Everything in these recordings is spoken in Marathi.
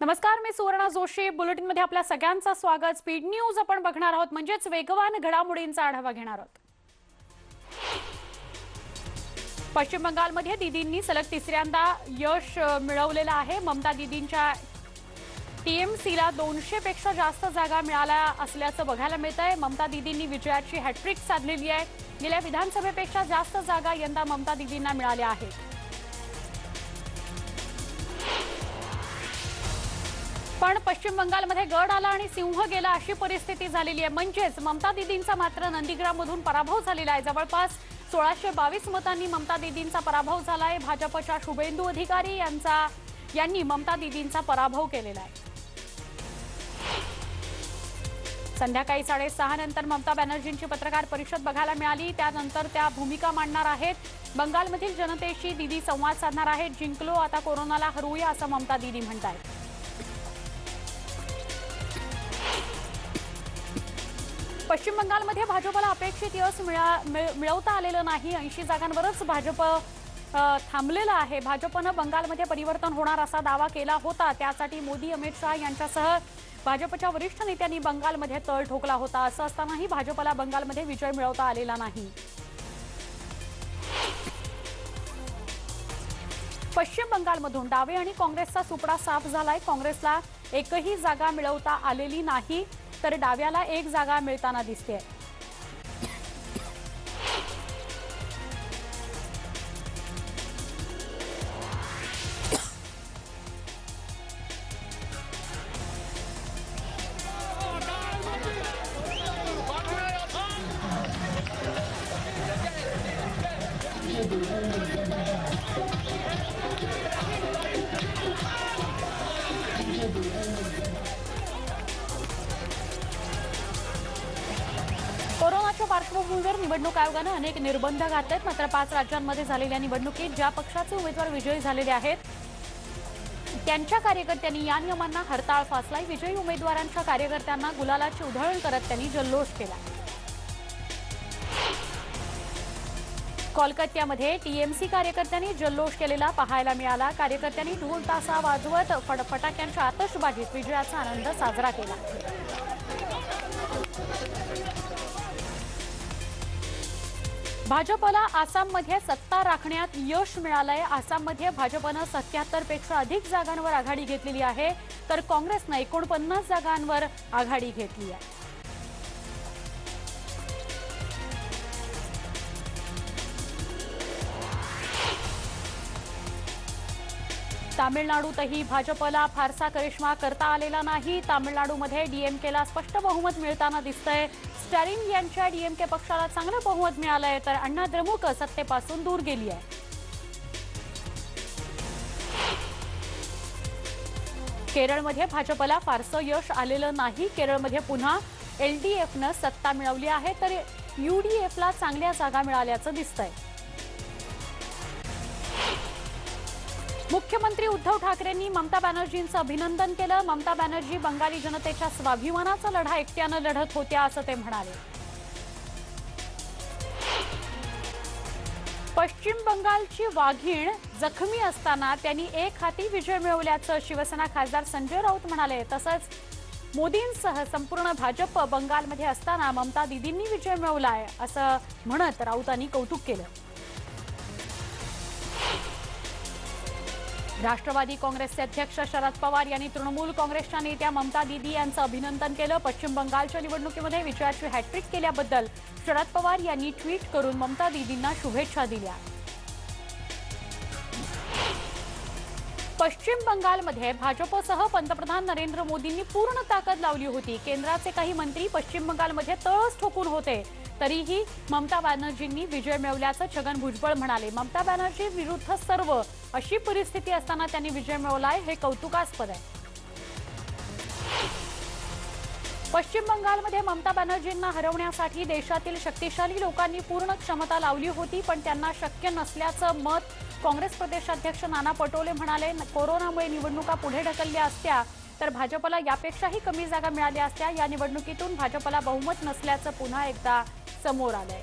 नमस्कार मी सुवर्णा जोशी. बुलेटिनमध्ये आपल्या सगळ्यांचं स्वागत. स्पीड न्यूज आपण बघणार आहोत. म्हणजेच वेगवान घडामोडींचा आढावा घेणार आहोत. पश्चिम बंगालमध्ये दिदींनी सलग तिसऱ्यांदा यश मिळवलेलं आहे. ममता दिदींच्या टीएमसीला दोनशे पेक्षा जास्त जागा मिळाल्या असल्याचं बघायला मिळत आहे ममता दिदींनी विजयाची हॅट्रिक साधलेली आहे. गेल्या विधानसभेपेक्षा जास्त जागा यंदा ममता दिदींना मिळाल्या आहेत. पण पश्चिम बंगालमध्ये गड आला आणि सिंह गेला अशी परिस्थिती झालेली आहे. म्हणजेच ममता दिदींचा मात्र नंदीग्राममधून पराभव झालेला आहे. जवळपास सोळाशे बावीस मतांनी ममता दिदींचा पराभव झाला आहे. भाजपच्या शुभेंदू अधिकारी यांचा यांनी ममता दिदींचा पराभव केलेला आहे. संध्याकाळी साडेसहा नंतर ममता बॅनर्जींची पत्रकार परिषद बघायला मिळाली. त्यानंतर त्या भूमिका मांडणार आहेत. बंगालमधील जनतेशी दिदी संवाद साधणार आहेत. जिंकलो आता कोरोनाला हरवूया असं ममता दिदी म्हणतायत. पश्चिम बंगालमध्ये भाजपला अपेक्षित यश मिळा- मिळ- मिळवता आलेलं नाही. ऐंशी जागांवरच भाजप थांबलेलं आहे. भाजपनं बंगालमध्ये परिवर्तन होणार असा दावा केला होता. त्यासाठी मोदी अमित शहा यांच्यासह भाजपच्या वरिष्ठ नेत्यांनी बंगालमध्ये तळ ठोकला होता. असं असतानाही भाजपला बंगालमध्ये विजय मिळवता आलेला नाही. पश्चिम बंगालमधून डावे आणि काँग्रेसचा सुपडा साफ झालाय. काँग्रेसला एकही जागा मिळवता आलेली नाही. तर डाव्याला एक जागा मिळताना दिसते निवडणूक आयोगानं अनेक निर्बंध घातले आहेत मात्र पाच राज्यांमध्ये झालेल्या निवडणुकीत ज्या पक्षाचे उमेदवार विजयी झालेले आहेत त्यांच्या कार्यकर्त्यांनी या नियमांना हरताळ फासलाय. विजयी उमेदवारांच्या कार्यकर्त्यांना गुलालाची उधळण करत त्यांनी जल्लोष केला. कोलकात्यामध्ये टीएमसी कार्यकर्त्यांनी जल्लोष केलेला पाहायला मिळाला. कार्यकर्त्यांनी ढोल तासा वाजवत फड- फटाक्यांच्या आतषबाजीत विजयाचा आनंद साजरा केला. भाजपला आसाममध्ये सत्ता राखण्यात यश मिळालंय. आसाममध्ये भाजपनं सत्याहत्तरपेक्षा अधिक जागांवर आघाडी घेतलेली आहे. तर काँग्रेसनं एकोणपन्नास जागांवर आघाडी घेतली आहे. तामिळनाडूतही भाजपला फारसा करिश्मा करता आलेला नाही. तामिळनाडूमध्ये डीएमकेला स्पष्ट बहुमत मिळताना दिसतंय. स्टॅलिन यांच्या डीएमके पक्षाला चांगलं बहुमत मिळालं आहे तर अण्णा द्रमुक सत्तेपासून दूर गेली आहे. केरळमध्ये भाजपला फारसं यश आलेलं नाही. केरळमध्ये पुन्हा एलडीएफनं सत्ता मिळवली आहे तर युडीएफला चांगल्या जागा मिळाल्याचं दिसतंय. मुख्यमंत्री उद्धव ठाकरेंनी ममता बॅनर्जींचं अभिनंदन केलं. ममता बॅनर्जी बंगाली जनतेच्या स्वाभिमानाचा लढा एकट्यानं लढत होत्या असं ते म्हणाले. पश्चिम बंगालची वाघीण जखमी असताना त्यांनी एक हाती विजय मिळवल्याचं शिवसेना खासदार संजय राऊत म्हणाले. तसंच मोदींसह संपूर्ण भाजप बंगालमध्ये असताना ममता दिदींनी विजय मिळवलाय असं म्हणत राऊतांनी कौतुक केलं. राष्ट्रवादी काँग्रेसचे अध्यक्ष शरद पवार यांनी तृणमूल काँग्रेसच्या नेत्या ममता दिदी यांचं अभिनंदन केलं. पश्चिम बंगालच्या निवडणुकीमध्ये विजयाची हॅट्रिक केल्याबद्दल शरद पवार यांनी ट्विट करून ममता दिदींना शुभेच्छा दिल्या. पश्चिम बंगालमध्ये भाजपसह पंतप्रधान नरेंद्र मोदींनी पूर्ण ताकद लावली होती. केंद्राचे काही मंत्री पश्चिम बंगालमध्ये तळस ठोकून होते. तरीही ममता बॅनर्जींनी विजय मिळवल्याचं छगन भुजबळ म्हणाले. ममता बॅनर्जी विरुद्ध सर्व अशी परिस्थिती असताना त्यांनी विजय मिळवलाय हे कौतुकास्पद आहे. पश्चिम बंगालमध्ये ममता बॅनर्जींना हरवण्यासाठी देशातील शक्तिशाली लोकांनी पूर्ण क्षमता लावली होती पण त्यांना शक्य नसल्याचं मत काँग्रेस प्रदेशाध्यक्ष नाना पटोले म्हणाले. कोरोनामुळे निवडणुका पुढे ढकलल्या असत्या तर भाजपला यापेक्षाही कमी जागा मिळाल्या असत्या. या निवडणुकीतून भाजपला बहुमत नसल्याचं पुन्हा एकदा समोर आलंय.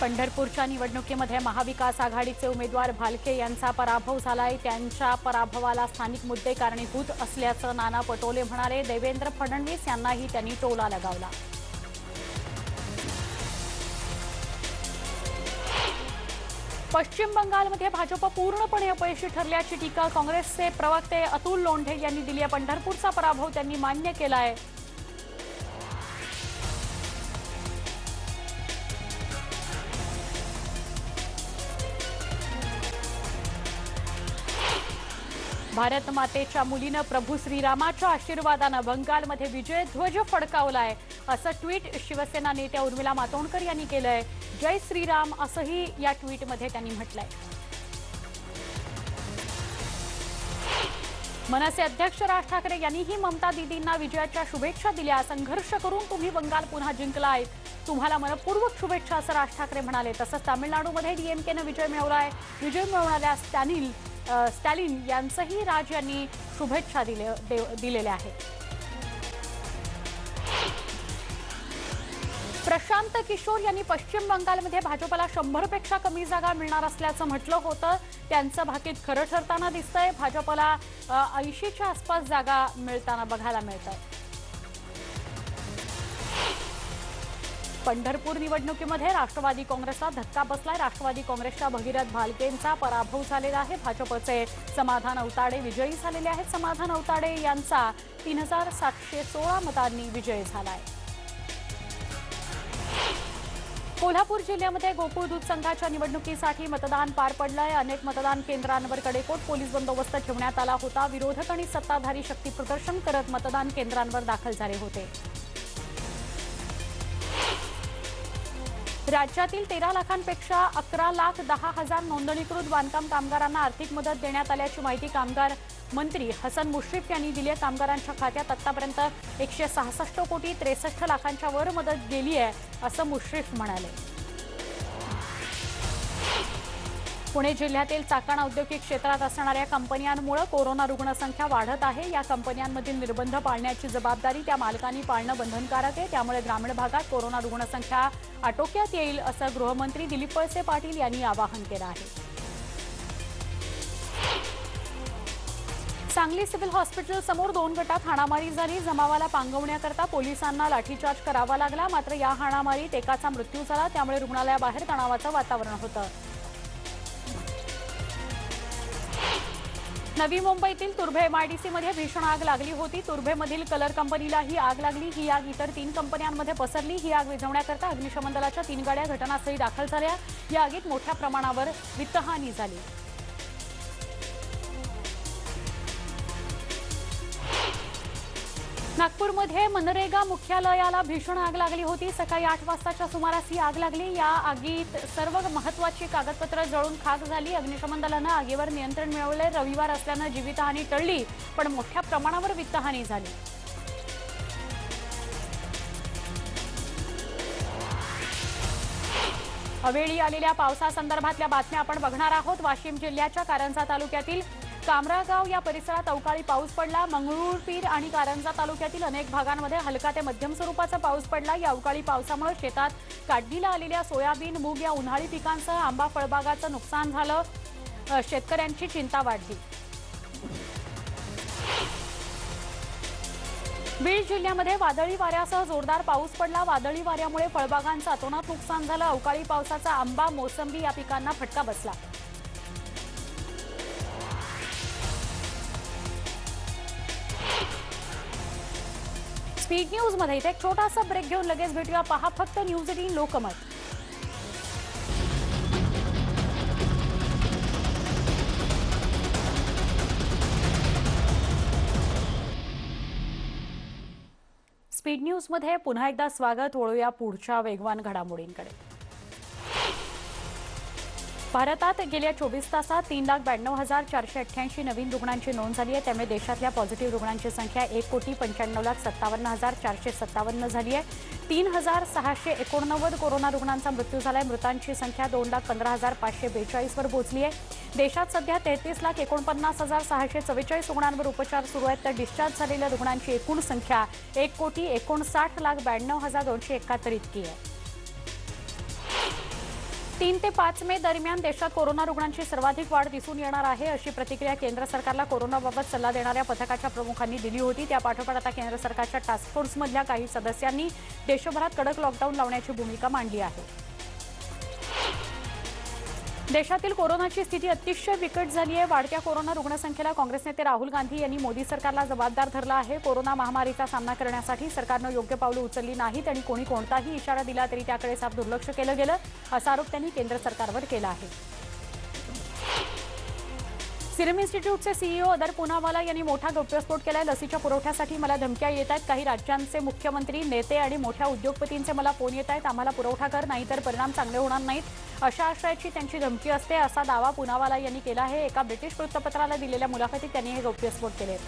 पंढरपूरच्या निवडणुकीमध्ये महाविकास आघाडीचे उमेदवार भालके यांचा पराभव झालाय. त्यांच्या पराभवाला स्थानिक मुद्दे कारणीभूत असल्याचं नाना पटोले म्हणाले. देवेंद्र फडणवीस यांनाही त्यांनी टोला लगावला. पश्चिम बंगालमध्ये भाजप पूर्णपणे अपयशी ठरल्याची टीका काँग्रेसचे प्रवक्ते अतुल लोंढे यांनी दिली आहे. पंढरपूरचा पराभव त्यांनी मान्य केला आहे. भारत मातेच्या मुलीनं प्रभू श्रीरामाच्या आशीर्वादानं बंगालमध्ये विजय ध्वज फडकावलाय असं ट्विट शिवसेना नेत्या उर्मिला मातोंडकर यांनी केलंय. जय श्रीराम असंही या ट्विटमध्ये त्यांनी म्हटलंय. मनसे अध्यक्ष राज ठाकरे यांनीही ममता दिदींना विजयाच्या शुभेच्छा दिल्या. संघर्ष करून तुम्ही बंगाल पुन्हा जिंकलाय तुम्हाला मनपूर्वक शुभेच्छा असं राज ठाकरे म्हणाले. तसंच तामिळनाडूमध्ये डीएमकेनं विजय मिळवलाय. विजय मिळवणाऱ्या स्टॅनिल स्टॅलिन यांचंही राज यांनी शुभेच्छा दिले दिलेल्या आहेत. प्रशांत किशोर यांनी पश्चिम बंगालमध्ये भाजपला शंभरपेक्षा कमी जागा मिळणार असल्याचं म्हटलं होतं. त्यांचं भाकीत खरं ठरताना दिसतंय. भाजपला ऐंशीच्या आसपास जागा मिळताना बघायला मिळत पंढरपूर निवडणुकीमध्ये राष्ट्रवादी काँग्रेसला धक्का बसलाय. राष्ट्रवादी काँग्रेसच्या भगीरथ भालकेंचा पराभव झालेला आहे भाजपचे. समाधान अवताडे विजयी झालेले आहेत. समाधान अवताडे यांचा तीन हजार सातशे सोळा मतांनी विजय झालाय. कोल्हापूर जिल्ह्यामध्ये गोकुळ दूध संघाच्या निवडणुकीसाठी मतदान पार पडलंय. अनेक मतदान केंद्रांवर कडेकोट पोलीस बंदोबस्त ठेवण्यात आला होता. विरोधक आणि सत्ताधारी शक्ती प्रदर्शन करत मतदान केंद्रांवर दाखल झाले होते. राज्यातील तेरा लाखांपेक्षा अकरा लाख दहा हजार नोंदणीकृत बांधकाम कामगारांना आर्थिक मदत देण्यात आल्याची माहिती कामगार मंत्री हसन मुश्रीफ यांनी दिली आहे. कामगारांच्या खात्यात आतापर्यंत एकशे सहासष्ट कोटी त्रेसष्ट लाखांच्या वर मदत गेली आहे असं मुश्रीफ म्हणाले. पुणे जिल्ह्यातील चाकण औद्योगिक क्षेत्रात असणाऱ्या कंपन्यांमुळे कोरोना रुग्णसंख्या वाढत आहे. या कंपन्यांमधील निर्बंध पाळण्याची जबाबदारी त्या मालकांनी पाळणं बंधनकारक आहे. त्यामुळे ग्रामीण भागात कोरोना रुग्णसंख्या आटोक्यात येईल असं गृहमंत्री दिलीप वळसे पाटील यांनी आवाहन केलं आहे. सांगली सिव्हिल हॉस्पिटल समोर दोन गटात हाणामारी झाली. जमावाला पांगवण्याकरता पोलिसांना लाठीचार्ज करावा लागला. मात्र या हाणामारीत एकाचा मृत्यू झाला. त्यामुळे रुग्णालयाबाहेर तणावाचं वातावरण होतं. नवी मुंबईतील तुर्भे एमआयडीसीमध्ये भीषण आग लागली होती. तुर्भेमधील कलर कंपनीला ही आग लागली. ही आग इतर तीन कंपन्यांमध्ये पसरली. ही आग विझवण्याकरता अग्निशमन दलाच्या तीन गाड्या घटनास्थळी दाखल झाल्या. या आगीत मोठ्या प्रमाणावर वित्तहानी झाली. नागपूरमध्ये मनरेगा मुख्यालयाला भीषण आग लागली होती. सकाळी आठ वाजताच्या सुमारास ही आग लागली. या आगीत सर्व महत्वाची कागदपत्र जळून खाक झाली. अग्निशमन दलानं आगीवर नियंत्रण मिळवले. रविवार असल्यानं जीवितहानी टळली पण मोठ्या प्रमाणावर वित्तहानी झाली. अवेळी आलेल्या पावसासंदर्भातल्या बातम्या आपण बघणार आहोत. वाशिम जिल्ह्याच्या कारंजा तालुक्यातील कामरागाव या परिसरात अवकाळी पाऊस पडला. मंगळूरपीर आणि कारंजा तालुक्यातील अनेक भागांमध्ये हलका ते मध्यम स्वरूपाचा पाऊस पडला. या अवकाळी पावसामुळे शेतात काढणीला आलेल्या सोयाबीन मूग या उन्हाळी पिकांसह आंबा फळबागाचं नुकसान झालं. शेतकऱ्यांची चिंता वाढली. बीड जिल्ह्यामध्ये वादळी वाऱ्यासह जोरदार पाऊस पडला. वादळी वाऱ्यामुळे फळबागांचं अतोनात नुकसान झालं. अवकाळी पावसाचा आंबा मोसंबी या पिकांना फटका बसला. स्पीड न्यूजमध्ये इथे एक छोटासा ब्रेक घेऊन लगेच भेटूया. पहा फक्त न्यूज एटीन लोकमत. स्पीड न्यूजमध्ये पुन्हा एकदा स्वागत. वळूया पुढच्या वेगवान घडामोडींकडे. भारतात गेल्या चोवीस तासात तीन लाख ब्याण्णव हजार चारशे अठ्ठ्याऐंशी नवीन रुग्णांची नोंद झाली आहे. त्यामुळे देशातल्या पॉझिटिव्ह रुग्णांची संख्या एक कोटी पंच्याण्णव लाख सत्तावन्न हजार चारशे सत्तावन्न झाली आहे. तीन हजार सहाशे एकोणनव्वद कोरोना रुग्णांचा मृत्यू झाला आहे मृतांची संख्या दोन लाख पंधरा हजार पाचशे बेचाळीसवर पोहोचली आहे. देशात सध्या तेहतीस लाख एकोणपन्नास हजार सहाशे चव्वेचाळीस रुग्णांवर उपचार सुरू आहेत. तर डिस्चार्ज झालेल्या रुग्णांची एकूण संख्या एक कोटी एकोणसाठ लाख ब्याण्णव हजार दोनशे एकाहत्तर इतकी आहे. तीन ते पाच मे दरम्यान देशात कोरोना रुग्णांची सर्वाधिक वाढ दिसून येणार आहे अशी प्रतिक्रिया केंद्र सरकारला कोरोनाबाबत सल्ला देणाऱ्या पथकाच्या प्रमुखांनी दिली होती. त्या पाठोपाठ आता केंद्र सरकारच्या टास्क फोर्समधल्या काही सदस्यांनी देशभरात कडक लॉकडाऊन लावण्याची भूमिका मांडली आहे. देशातील कोरोनाची स्थिती अतिशय बिकट झाली आहे. वाढत्या कोरोना रुग्णसंख्येला काँग्रेस नेते राहुल गांधी यांनी मोदी सरकारला जबाबदार धरला आहे. कोरोना महामारीचा सामना करण्यासाठी सरकारनं योग्य पावलं उचलली नाहीत आणि कोणी कोणताही इशारा दिला तरी त्याकडे साफ दुर्लक्ष केलं गेलं. असा आरोप त्यांनी केंद्र सरकारवर केला आहे. सिरम इन्स्टिट्यूटचे सीईओ अदर पुनावाला यांनी मोठा गौप्यस्फोट केलाय. लसीच्या पुरवठ्यासाठी मला धमक्या येत आहेत. काही राज्यांचे मुख्यमंत्री नेते आणि मोठ्या उद्योगपतींचे मला फोन येत आहेत. आम्हाला पुरवठा कर नाहीतर परिणाम चांगले होणार नाहीत. अशा आशयाची त्यांची धमकी असते असा दावा पुनावाला यांनी केला आहे. एका ब्रिटिश वृत्तपत्राला दिलेल्या मुलाखतीत त्यांनी हे गौप्यस्फोट केले.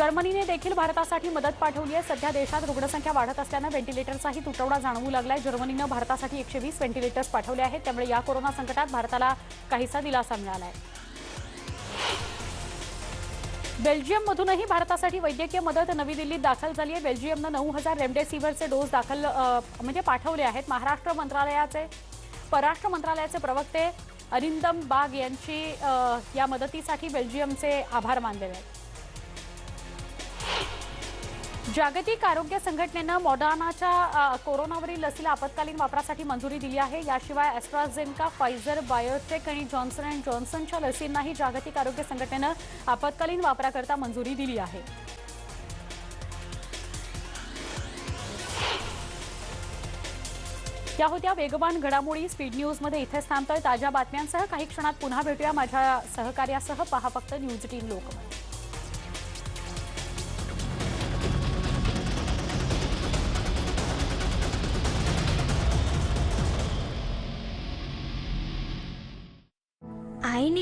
जर्मनीने देखील भारतासाठी मदत पाठवली आहे. सध्या देशात रुग्णसंख्या वाढत असल्यानं व्हेंटिलेटरचाही तुटवडा जाणवू लागलाय. जर्मनीनं भारतासाठी एकशे वीस व्हेंटिलेटर्स पाठवले आहेत. त्यामुळे या कोरोना संकटात भारताला काहीसा दिलासा मिळाला आहे बेल्जियममधूनही भारतासाठी वैद्यकीय मदत नवी दिल्लीत दाखल झाली आहे. बेल्जियमनं नऊ हजार रेमडेसिवीरचे डोस दाखल म्हणजे पाठवले आहेत. महाराष्ट्र मंत्रालयाचे परराष्ट्र मंत्रालयाचे प्रवक्ते अरिंदम बाग यांची या मदतीसाठी बेल्जियमचे आभार मानले आहेत. जागतिक आरोग्य संघटनेनं मॉडर्नाच्या कोरोनावरील लसीला आपत्कालीन वापरासाठी मंजुरी दिली आहे. याशिवाय ॲस्ट्राझेनका फायझर बायोटेक आणि जॉन्सन अँड जॉन्सनच्या लसींनाही जागतिक आरोग्य संघटनेनं आपत्कालीन वापराकरता मंजुरी दिली आहे. या होत्या वेगवान घडामोडी. स्पीड न्यूजमध्ये इथेच थांबतोय ताज्या बातम्यांसह. काही क्षणात पुन्हा भेटूया. माझ्या सहकार्यासह पहा फक्त न्यूज टीम लोकमत.